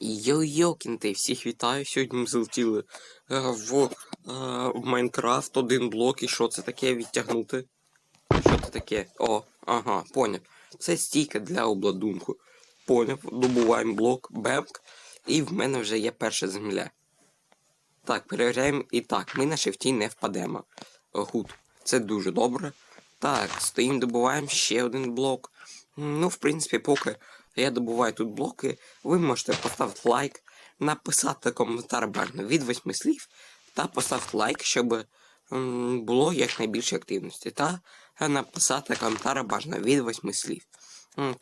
Йо-йо, кінти, всіх вітаю. Сьогодні ми залетіли е, в, е, в Майнкрафт один блок. І що це таке відтягнути? Що це таке? О, ага, поняв. Це стійка для обладунку. Поняв, добуваємо блок, бемк, і в мене вже є перша земля. Так, перевіряємо. І так, ми на шифті не впадемо. Гуд. Це дуже добре. Так, стоїмо, добуваємо ще один блок. Ну, в принципі, поки я добуваю тут блоки, ви можете поставити лайк, написати коментар бажано від восьми слів та поставити лайк, щоб було якнайбільше активності. Та написати коментар бажано від восьми слів.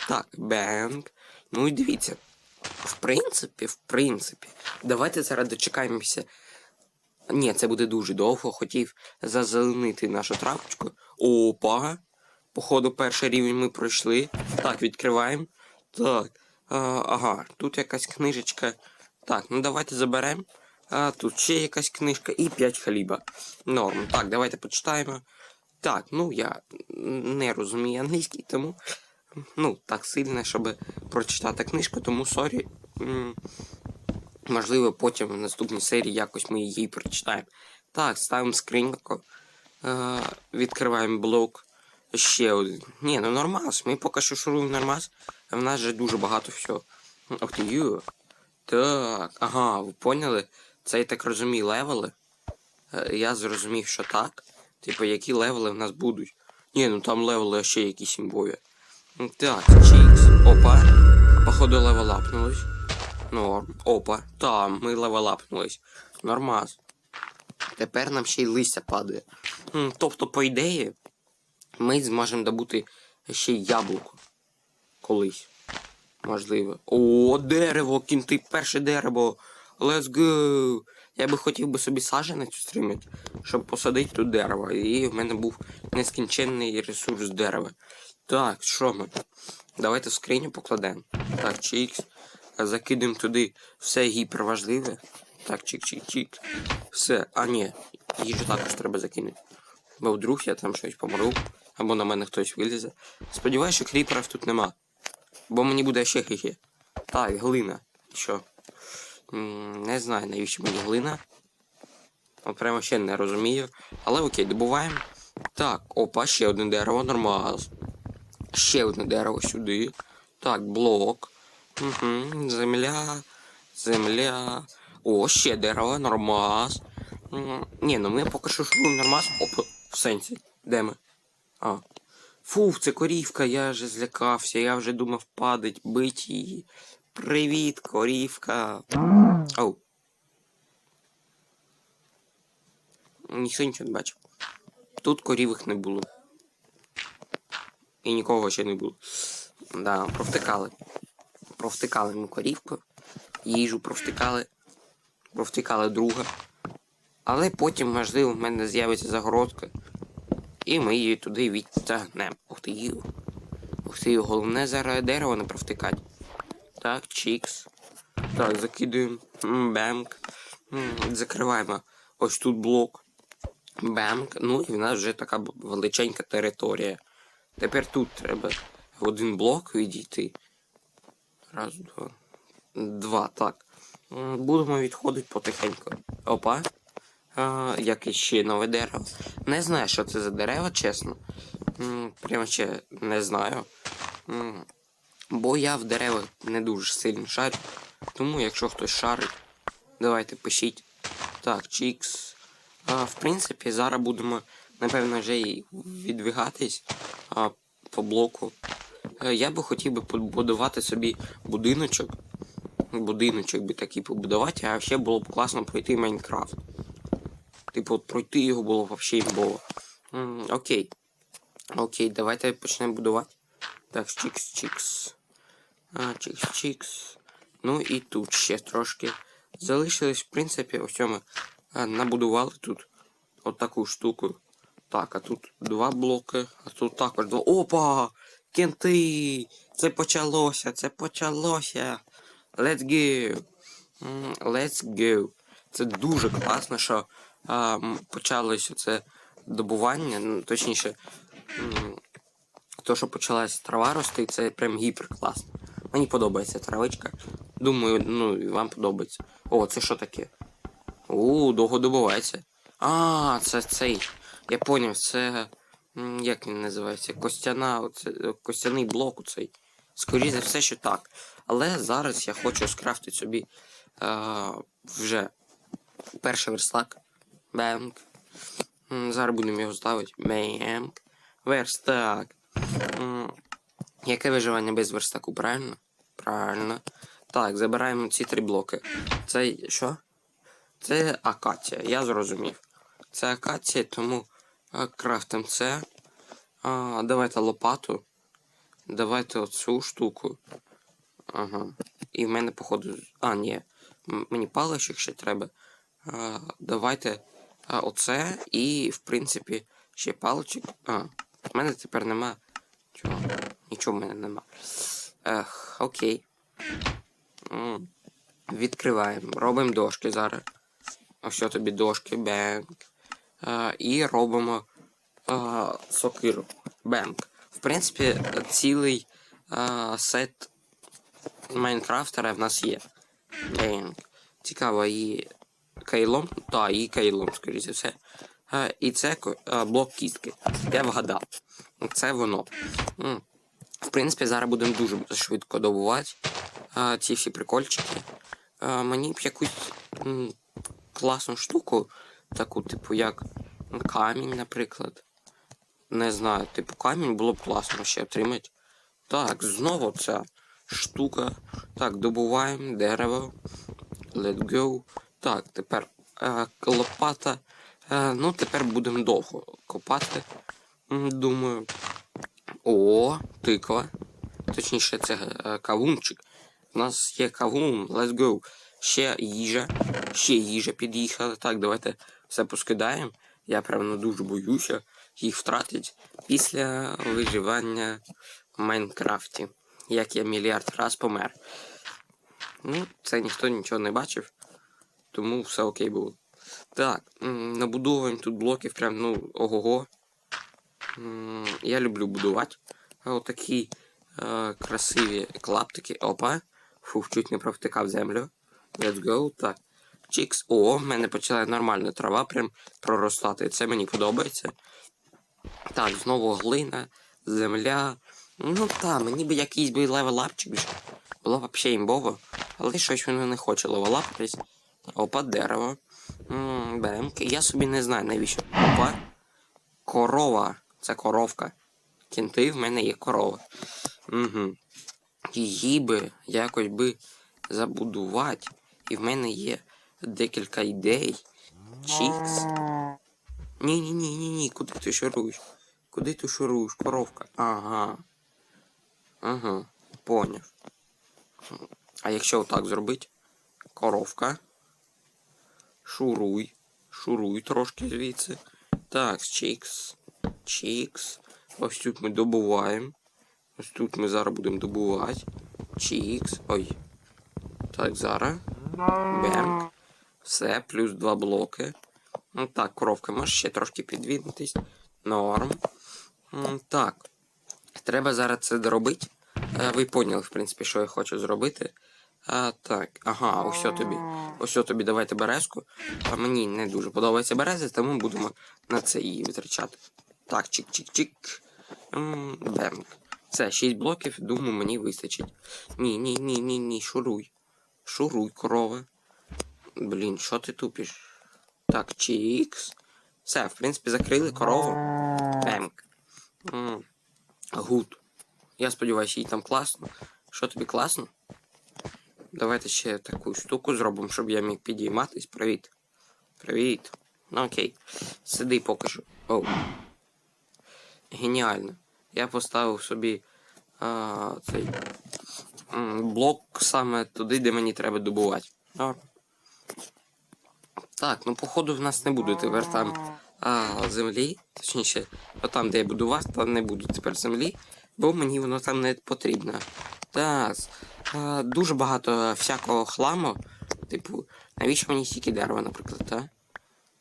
Так, бенк. Ну і дивіться. В принципі, в принципі, давайте зараз дочекаємося. Ні, це буде дуже довго. Хотів зазеленити нашу травочку. Опа. Походу, перший рівень ми пройшли. Так, відкриваємо. Так. А, ага, тут якась книжечка. Так, ну давайте заберемо. А, тут ще якась книжка і 5 хліба. Норм. Так, давайте почитаємо. Так, ну я не розумію англійський, тому. Ну, так сильно, щоб прочитати книжку, тому сорі. Можливо, потім в наступній серії якось ми її прочитаємо. Так, ставимо скриньку. Відкриваємо блок. Ще один. Ні, ну нормас. Ми поки що шуруємо нормас. В нас же дуже багато всього. Ох ю. Так, ага, ви поняли? Це я так розумію левели. Е, я зрозумів, що так. Типу, які левели в нас будуть. Ні, ну там левели ще якісь імбові. Так, чікс. Опа. Походу левелапнулись. Норм. Опа. Там, ми левелапнулись. Нормас. Тепер нам ще й листя падає. Тобто, по ідеї, ми зможемо добути ще яблуко. Колись. Можливо. О, дерево, кінти, перше дерево. Let's go. Я би хотів би собі саджанець стримати, щоб посадити тут дерево. І в мене був нескінченний ресурс дерева. Так, що ми? Давайте в скриню покладемо. Так, чікс. Закидемо туди все гіперважливе. Так, чик-чик-чик. Все. А ні, їжу також треба закинути. Бо вдруг я там щось помру, або на мене хтось вилізе. Сподіваюсь, що кріперів тут нема. Бо мені буде ще хихи. Так, глина. Що? Не знаю, навіщо мені глина. Прямо ще не розумію. Але окей, добуваємо. Так, опа, ще одне дерево, нормаз. Ще одне дерево сюди. Так, блок. Угу, земля. Земля. О, ще дерево, нормаз. Ні, ну ми поки що шуруємо нормаз. Опа, в сенсі. Де ми? А. Фу, це корівка, я вже злякався, я вже думав падать, бить її. Привіт, корівка. Оу. Ніхто нічого не бачив. Тут корівок не було. І нікого ще не було. Да, провтикали. Провтикали ми корівку. Їжу провтикали. Провтикали друга. Але потім, можливо, в мене з'явиться загородка. І ми її туди відтягнемо. Ух ти ю. Ух ти, головне зараз дерево не провтикати. Так, чікс. Так, закидуємо. Бемк. Закриваємо ось тут блок. Бемк. Ну і в нас вже така величенька територія. Тепер тут треба один блок відійти. Раз, два. Два, так. Будемо відходити потихеньку. Опа. А, якесь ще нове дерево. Не знаю, що це за дерево, чесно. Прямо ще не знаю. Бо я в деревах не дуже сильно шарю. Тому, якщо хтось шарить, давайте пишіть. Так, чікс. В принципі, зараз будемо, напевно, вже і відвигатись а, по блоку. Е, Я би хотів би побудувати собі будиночок. Будиночок би такий побудувати, а ще було б класно пройти Майнкрафт. Типу, от пройти його було взагалі імбово. Окей. Окей, давайте почнемо будувати. Так, чікс-чікс. А, чікс-чікс. Ну і тут ще трошки. Залишилось, в принципі, ось ми набудували тут от таку штуку. Так, а тут два блоки, а тут також два. Опа! Кенти! Це почалося, це почалося. Let's go. Let's go. Це дуже класно, що а, м, почалося це добування. Ну, точніше, то, що почалась трава рости, це прям гіпер класно. Мені подобається травичка. Думаю, ну і вам подобається. О, це що таке? У, довго добувається. А, це цей. Я поняв, це. Як він називається? Костяна, оце, костяний блок оцей. Скоріше за все, що так. Але зараз я хочу скрафтити собі е, вже перший верстак. Бенк. Зараз будемо його ставити. Бенк. Верстак. Яке виживання без верстаку, правильно? Правильно. Так, забираємо ці три блоки. Це що? Це акація, я зрозумів. Це акація, тому крафтим це. А, давайте лопату. Давайте оцю штуку. Ага. І в мене, походу. А, ні. Мені паличок ще треба. А, давайте а, оце і, в принципі, ще паличок. А, в мене тепер нема. Чого? Нічого в мене нема. Ех, окей. М. Відкриваємо. Робимо дошки зараз. Ось що тобі дошки, бенк. І робимо е, сокиру. Бенк. В принципі, цілий е, сет Майнкрафтера в нас є. Бенк. Цікаво, і кайлом? Так, і кайлом, скоріше за все. Е, і це е, блок кістки. Я вгадав. Це воно. В принципі, зараз будемо дуже швидко добувати ці всі прикольчики. Мені б якусь класну штуку, таку, типу, як камінь, наприклад. Не знаю, типу, камінь було б класно ще отримати. Так, знову ця штука. Так, добуваємо дерево. Let go. Так, тепер е, лопата. Е, ну, тепер будемо довго копати. Думаю. О, тиква. Точніше, це е, кавунчик. У нас є кавун, let's go. Ще їжа. Ще їжа під'їхала. Так, давайте все поскидаємо. Я певно дуже боюся їх втратити після виживання в Майнкрафті. Як я мільярд раз помер. Ну, це ніхто нічого не бачив, тому все окей було. Так, набудовуємо тут блоків, прям, ну, ого-го. Я люблю будувати. Отакі е, красиві клаптики. Опа. Фух, чуть не провтикав землю. Let's go. Так. Чікс. О, в мене почала нормальна трава прям проростати. Це мені подобається. Так, знову глина, земля. Ну та, мені би якийсь би левелапчик. Було б взагалі імбово. Але щось воно не хоче левелапитись. Опа, дерево. М, Бемки. Я собі не знаю навіщо. Опа. Корова. Це коровка. Кінти в мене є корова. Угу. Її би якось би забудувати. І в мене є декілька ідей. Чікс. Ні, ні, ні, куди ти шуруєш? Куди ти шуруєш, коровка? Ага. Ага, поняв. А якщо отак зробити? Коровка. Шуруй. Шуруй трошки звідси. Так, чікс. Чікс. Ось тут ми добуваємо. Ось тут ми зараз будемо добувати. Чікс. Ой. Так, зараз. Бемк. Все, плюс два блоки. Ну так, коровка може ще трошки підвіднутись. Норм. Так. Треба зараз це доробити. Е, Ви поняли, в принципі, що я хочу зробити. А, так, ага, ось тобі. Ось тобі давайте березку. А мені не дуже подобається береза, тому будемо на це її витрачати. Так, чик-чик-чик. Бемк. Все, 6 блоків, думаю, мені вистачить. Ні, ні, ні, ні, ні, шуруй. Шуруй, корова. Блін, що ти тупиш? Так, чікс. Все, в принципі, закрили корову. Бемк. Гуд. Я сподіваюся, їй там класно. Що тобі класно? Давайте ще таку штуку зробимо, щоб я міг підійматись. Привіт. Привіт. Ну окей. Сиди поки що. Оу. Геніально. Я поставив собі а, цей блок саме туди, де мені треба добувати. Норм. Так, ну походу в нас не буде тепер там а, землі. Точніше, там, де я будував, там не буде тепер землі, бо мені воно там не потрібно. Так. А, дуже багато всякого хламу. Типу, навіщо мені стільки дерева, наприклад, так?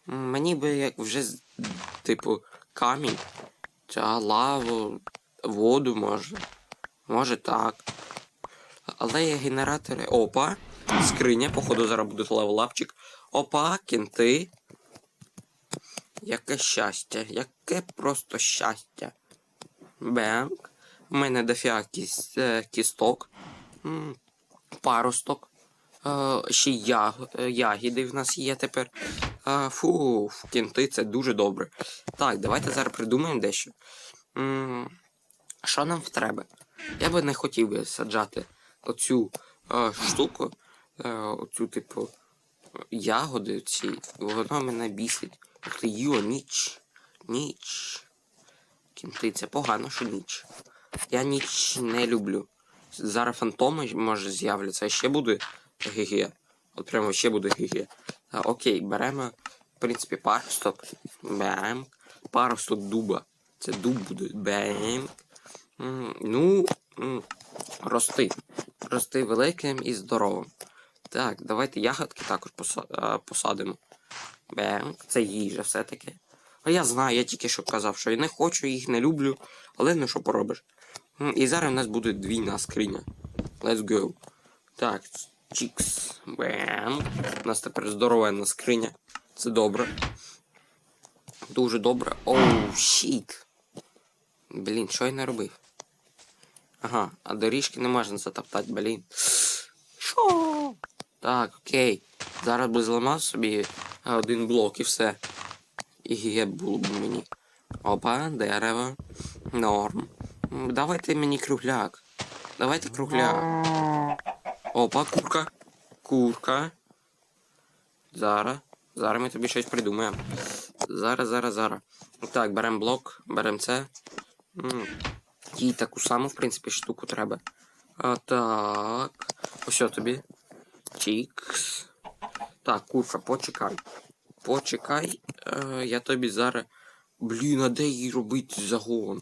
Мені би як вже, типу, камінь, та лаву, воду може. Може так. але є генератори. Опа. Скриня, походу, зараз буде левелапчик. Опа, кінти. Яке щастя, яке просто щастя. Бенк. У мене дофіга кіс, е, кісток. Паросток. Е, ще е, ягіди в нас є тепер. Фу, кінти це дуже добре. Так, давайте зараз придумаємо дещо. Що нам треба? Я би не хотів би саджати оцю штуку, оцю, типу, ягоди ці. Воно мене бісить. Йо, ніч. Ніч. Кінти, це погано, що ніч. Я ніч не люблю. Зараз фантоми може з'являться, а ще буде ГГ. От прямо ще буде ГГ. Окей, беремо, в принципі, паросток. Бем. Паросток дуба. Це дуб буде. Бем. Ну, рости. Рости великим і здоровим. Так, давайте ягодки також посадимо. Бем. Це їжа все-таки. А я знаю, я тільки що казав, що я не хочу, їх не люблю, але ну що поробиш. І зараз у нас буде двійна скриня. Let's go. Так, чікс. Бем. У нас тепер здоровенна скриня. Це добре. Дуже добре. Оу, щіт. Блін, що я не робив? Ага, а доріжки не можна затоптати, блін. Що? Так, окей. Зараз би зламав собі е, один блок і все. І гіге було б мені. Опа, дерево. Норм. Давайте мені кругляк. Давайте кругляк. Опа, курка. Курка. Зараз. Зараз ми тобі щось придумаємо. Зараз, зараз, зараз. Так, беремо блок, беремо це. Їй таку саму, в принципі, штуку треба. А, так. Ось тобі. Чікс. Так, курка, почекай. Почекай. Е, я тобі зараз. Блін, а де їй робити загон?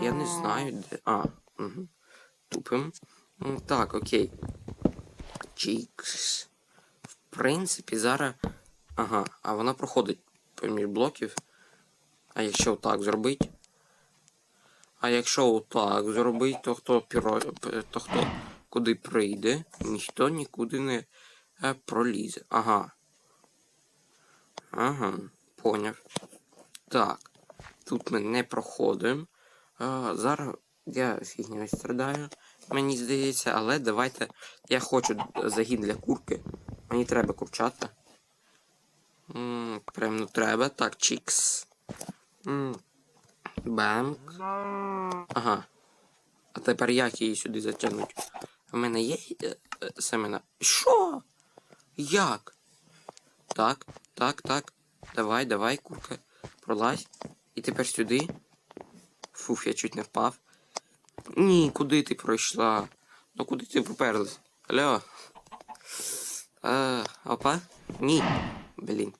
Я не знаю, де. А, угу. Тупим. Так, окей. Чікс. В принципі, зараз. Ага, а вона проходить поміж блоків. А якщо отак зробити? А якщо отак зробити, то хто піро... то хто куди прийде, ніхто нікуди не е, пролізе. Ага. Ага, поняв. Так. Тут ми не проходимо. Зараз я фігньою страдаю, мені здається, але давайте. Я хочу загін для курки. Мені треба курчата. М, Прям ну треба. Так, чікс. М. Ага. А тепер як її сюди затягнуть? У мене є е, е, семена. Що? Як? Так, так, так. Давай, давай, курка. Пролазь. І тепер сюди. Фуф, я чуть не впав. Ні, куди ти пройшла? Ну куди ти поперлась? Алло. Е, опа? Ні. Блін.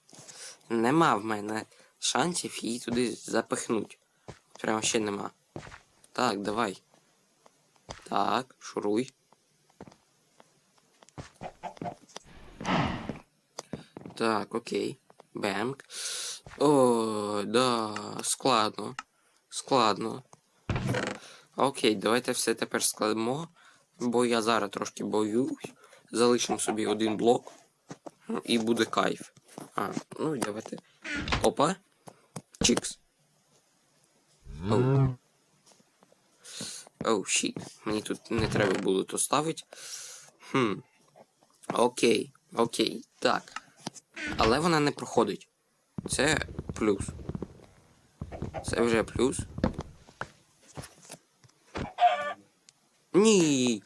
Нема в мене шансів її туди запихнуть. Прямо ще нема. Так, давай. Так, шуруй. Так, окей. Бемк. О, да, складно. Складно. Окей, давайте все тепер складемо. Бо я зараз трошки боюсь. Залишимо собі один блок. ну, І буде кайф. А, ну давайте. Опа. Чікс. Оу. Оу, щіт. Мені тут не треба було то ставити. Хм. Окей, окей. Так. Але вона не проходить. Це плюс. Це вже плюс. Ні.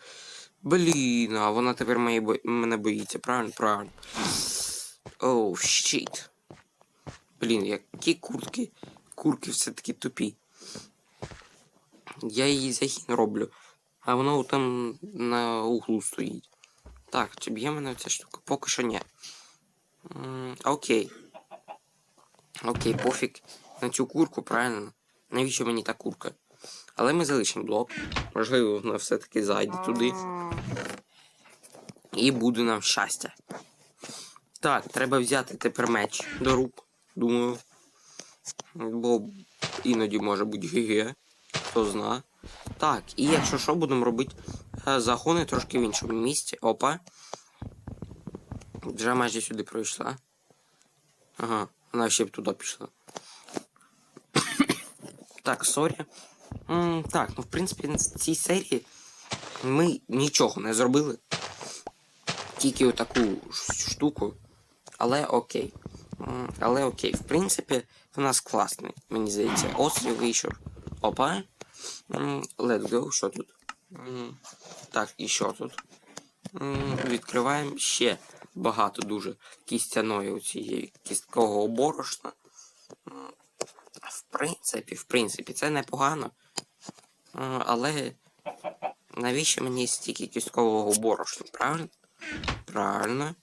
Блін, а вона тепер має бо... мене боїться, правильно? Правильно. Оу, щіт. Блін, які куртки. Курки все-таки тупі. Я її загін роблю. А воно там на углу стоїть. Так, чи б'є мене ця штука? Поки що ні. М, Окей. Окей, пофіг на цю курку, правильно? Навіщо мені та курка? Але ми залишимо блок. Можливо, вона все-таки зайде туди. І буде нам щастя. Так, треба взяти тепер меч до рук, думаю. Бо іноді може бути ГГ, хто зна. Так, і якщо що, будемо робити е, загони трошки в іншому місці. Опа. Вже майже сюди пройшла. Ага, вона ще б туди пішла. Так, сорі. М, Так, ну в принципі, в цій серії ми нічого не зробили. Тільки отаку штуку. Але окей. М, Але окей. В принципі, в нас класний, мені здається. Острів вийшов. Опа. М, Let's go. Що тут? М, Так, і що тут? М, Відкриваємо ще багато дуже кістяної у цієї кісткового борошна. В принципі, в принципі, це непогано. Але навіщо мені стільки кісткового борошна, правильно? Правильно.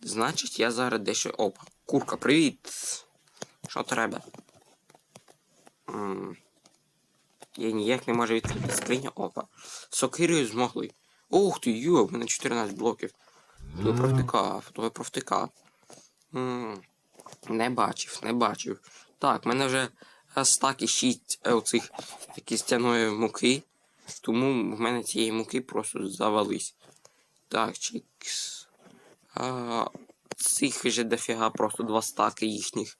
Значить, я зараз дещо. Опа. Курка, привіт. Що треба? М, Я ніяк не можу відкрити скриню. Опа. Сокирою змогли. Ух ти, йо, в мене 14 блоків. То я провтикав, то я провтикав. Не бачив, не бачив. Так, в мене вже е, стак і 6 оцих кістяної муки. Тому в мене цієї муки просто завались. Так, чікс. А, цих вже дофіга, просто два стаки їхніх.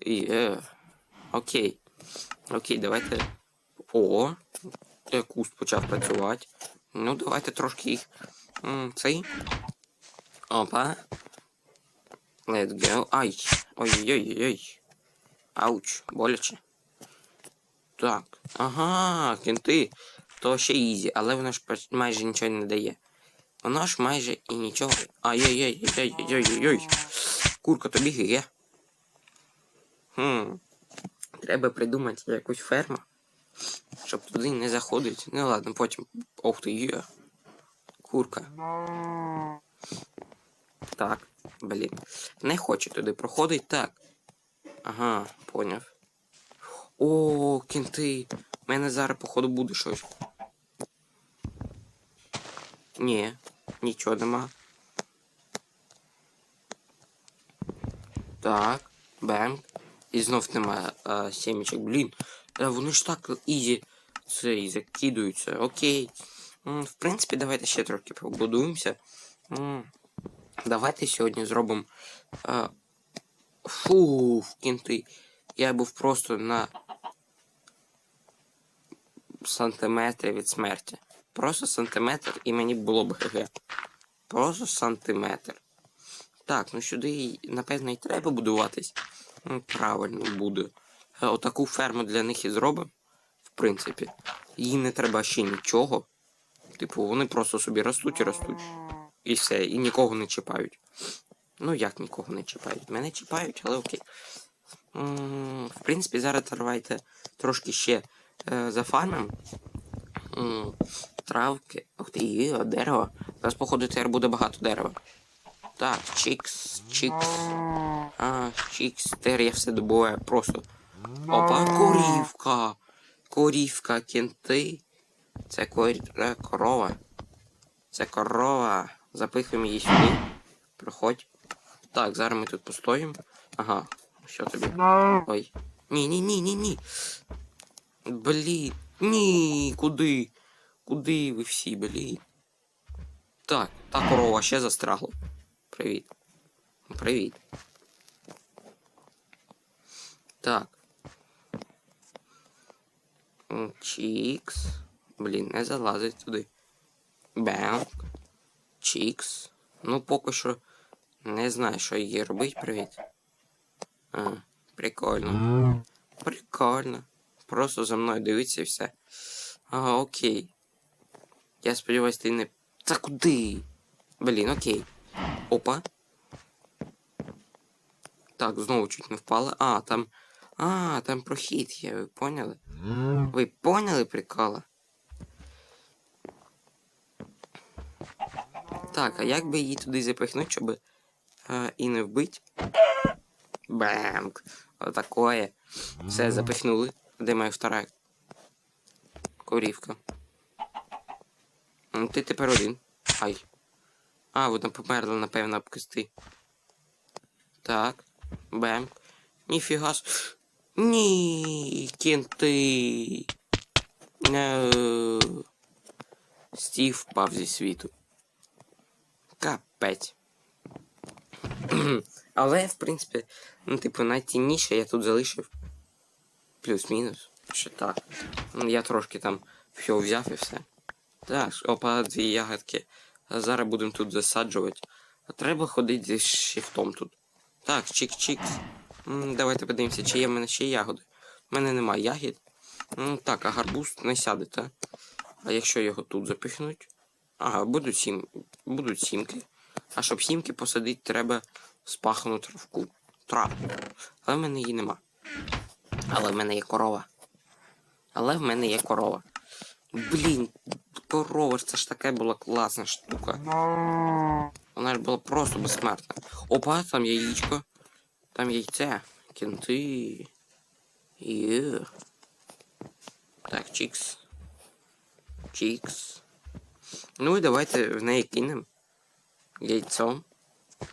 І, е, окей. Окей, давайте. О, е, куст почав працювати. Ну, давайте трошки їх. Цей. Опа. Let's go. Ай. Ой-ой-ой-ой. Ауч, боляче. Так. Ага, кінти. То ще ізі, але воно ж майже нічого не дає. Воно ж майже і нічого. Ай-яй-яй-яй-яй-яй-яй. Курка, тобі є. Хм. Треба придумати якусь ферму, щоб туди не заходити. Ну ладно, потім. Ох ти є. Курка. Так, блін. Не хочу туди проходити. Так. Ага, поняв. О, кінти. У мене зараз, походу, буде щось. Ні, нічого нема. Так, бем. І знов немає а, сімечок. Блін. Е, вони ж так ізі цей закидуються. Окей. В принципі, давайте ще трохи побудуємося. Давайте сьогодні зробимо. Фу, в кінти. Я був просто на сантиметрі від смерті. Просто сантиметр і мені було б ГГ. Просто сантиметр. Так, ну сюди, напевно, і треба будуватись. Ну, правильно буде. Е, Отаку ферму для них і зробимо. В принципі. Їм не треба ще нічого. Типу, вони просто собі ростуть і ростуть. І все, і нікого не чіпають. Ну як нікого не чіпають? Мене чіпають, але окей. В принципі, зараз давайте трошки ще е, зафармимо. Травки. Ух ти, дерево. Зараз, походу, тепер буде багато дерева. Так, чікс, чікс. А, чікс, тепер я все добуваю просто. Опа, корівка. Корівка, кінти. Це кор... корова. Це корова. Запихуємо її сюди. Проходь. Так, зараз ми тут постоїмо. Ага, що тобі? Ой. Ні, ні, ні, ні, ні. Блін. Ні, куди? Куди ви всі, блін? Так, та корова ще застрягла. Привіт. Привіт. Так. Чікс. Блін, не залазить туди. Бенк. Чікс. Ну, поки що не знаю, що їй робити. Привіт. А, прикольно. Прикольно. Просто за мною дивиться і все. Ага, окей. Я сподіваюсь, ти не. Та куди? Блін, окей. Опа. Так, знову чуть не впала. А, там. А, там прохід є, ви поняли? Ви поняли прикола? Так, а як би її туди запихнути, щоб е, і не вбить? Бемк. Отакое. Все, запихнули. Де моя втора корівка? Ти тепер один. Ай. А, вона померла, напевно, об кисти. Так. Бем. Ніфіга. Ні, кінти. No. Стів впав зі світу. Капець. Але, в принципі, ну, типу, найцінніше я тут залишив. Плюс-мінус. Що так. Ну, Я трошки там все взяв і все. Так, опа, дві ягодки. Зараз будемо тут засаджувати. А треба ходити зі шифтом тут. Так, чик-чикс. Давайте подивимося, чи є в мене ще ягоди. У мене немає ягід. Так, а гарбуз не сяде, та? А якщо його тут запихнуть? Ага, будуть сім. Будуть сімки. А щоб сімки посадити, треба спахану травку. Травку. Але в мене її нема. Але в мене є корова. Але в мене є корова. Блін, корова, це ж така була класна штука. Вона ж була просто безсмертна. Опа, там яєчко. Там яйце. Кінти. Є. Так, чікс. Чікс. Ну і давайте в неї кинемо. Яйцом.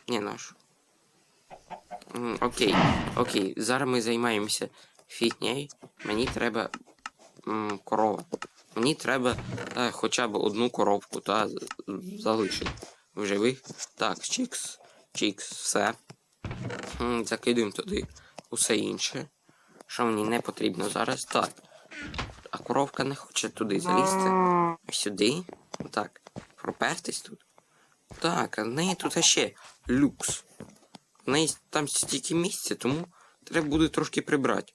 Ні, наш. Окей, окей. Зараз ми займаємося фітнею. Мені треба корова. Мені треба е, хоча б одну коровку та залишити в живих. Так, чікс, чікс, все. Закидуємо туди усе інше. Що мені не потрібно зараз. Так. А коровка не хоче туди залізти. Сюди. Так. Пропертись тут. Так, а в неї тут ще люкс. В неї там стільки місця, тому треба буде трошки прибрати.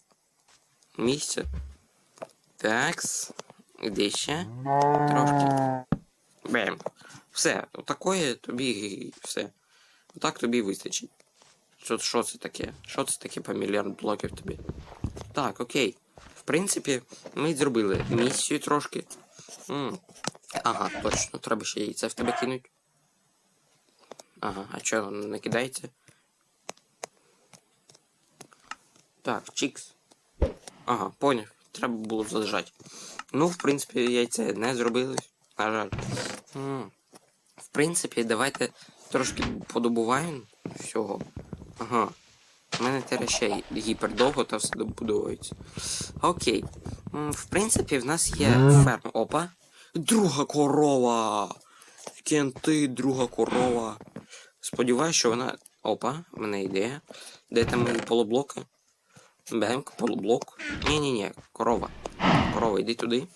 Місце. Такс. Іди ще. Трошки. Бем. Все, отакої тобі все. Отак тобі вистачить. Що, що це таке? Що це таке по мільярд блоків тобі? Так, окей. В принципі, ми зробили місію трошки. М. Ага, точно, треба ще яйце в тебе кинуть. Ага, а чого не кидається? Так, чікс. Ага, поняв. Треба було зажати. Ну, в принципі, яйце не зробили. На жаль. М. В принципі, давайте трошки подобуваємо всього. Ага. У мене тепер ще гіпердовго та все добудовується. Окей. М, В принципі, в нас є ферма. Опа. Друга корова! Кенти, друга корова. Сподіваюсь, що вона. Опа, в мене ідея. Де там мої полублоки? Бемк, полублок. Ні-ні-ні, корова. Корова, йди туди.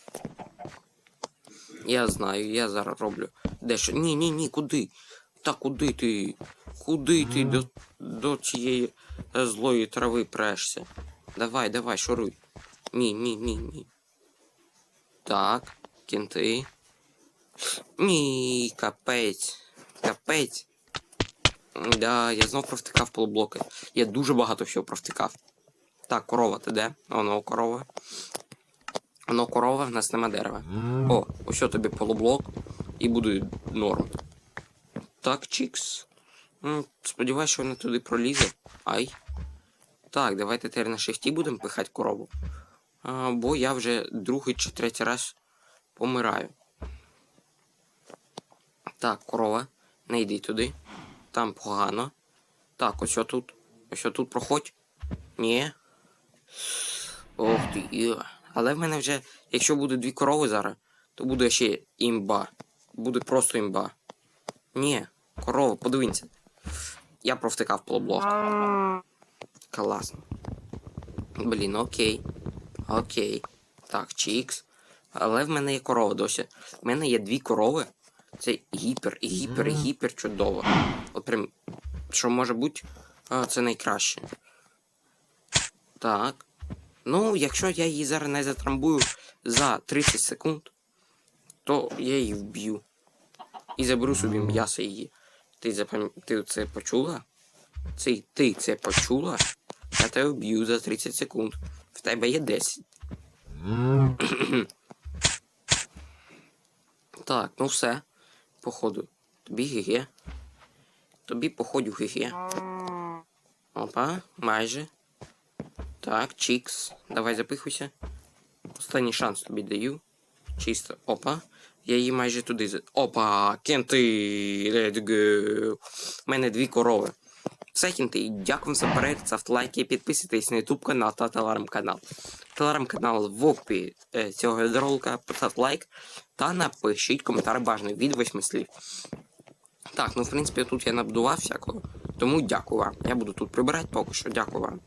Я знаю, я зараз роблю. Дещо. Ні, ні, ні, куди? Та куди ти? Куди ти до, до цієї злої трави прешся? Давай, давай, шуруй. Ні, ні, ні, ні. Так, кінти. Ні, капець. Капець. Да, я знов провтикав полублоки. Я дуже багато всього провтикав. Так, корова, ти де? Оно корова. Оно корова, в нас нема дерева. О, ось тобі полублок і буде норм. Так, чікс. Сподіваюсь, що вона туди пролізе. Ай. Так, давайте тепер на шифті будемо пихати корову. А, бо я вже другий чи третій раз помираю. Так, корова, не йди туди. Там погано. Так, ось тут. Ось тут проходь. Ні. Ох ти. є. Але в мене вже, якщо буде дві корови зараз, то буде ще імба. Буде просто імба. Ні, корова, подивіться. Я провтикав полублок. Класно. Блін, окей. Окей. Так, чікс. Але в мене є корова досі. В мене є дві корови. Це гіпер, і гіпер, і гіпер чудово. От прям, що може бути, а, це найкраще. Так. Ну, якщо я її зараз не затрамбую за 30 секунд, то я її вб'ю. І заберу собі м'ясо її. Ти запам... Ти це почула? Це ти це почула? Я тебе вб'ю за 30 секунд. В тебе є 10. Так, ну все. Походу. Тобі гіге. Тобі походу гіге. Опа, майже. Так, чікс. Давай запихуйся. Останній шанс тобі даю. Чисто. Опа. Я її майже туди. за- Опа! Кенти! Let's go! У мене дві корови. Все, кінти, дякую за перегляд, ставте лайки, підписуйтесь на YouTube канал та телеграм-канал. Телеграм-канал в опі е, цього відеоролика, поставте лайк та напишіть коментар бажаний від восьми слів. Так, ну в принципі тут я набудував всякого, тому дякую вам. Я буду тут прибирати поки що, дякую вам.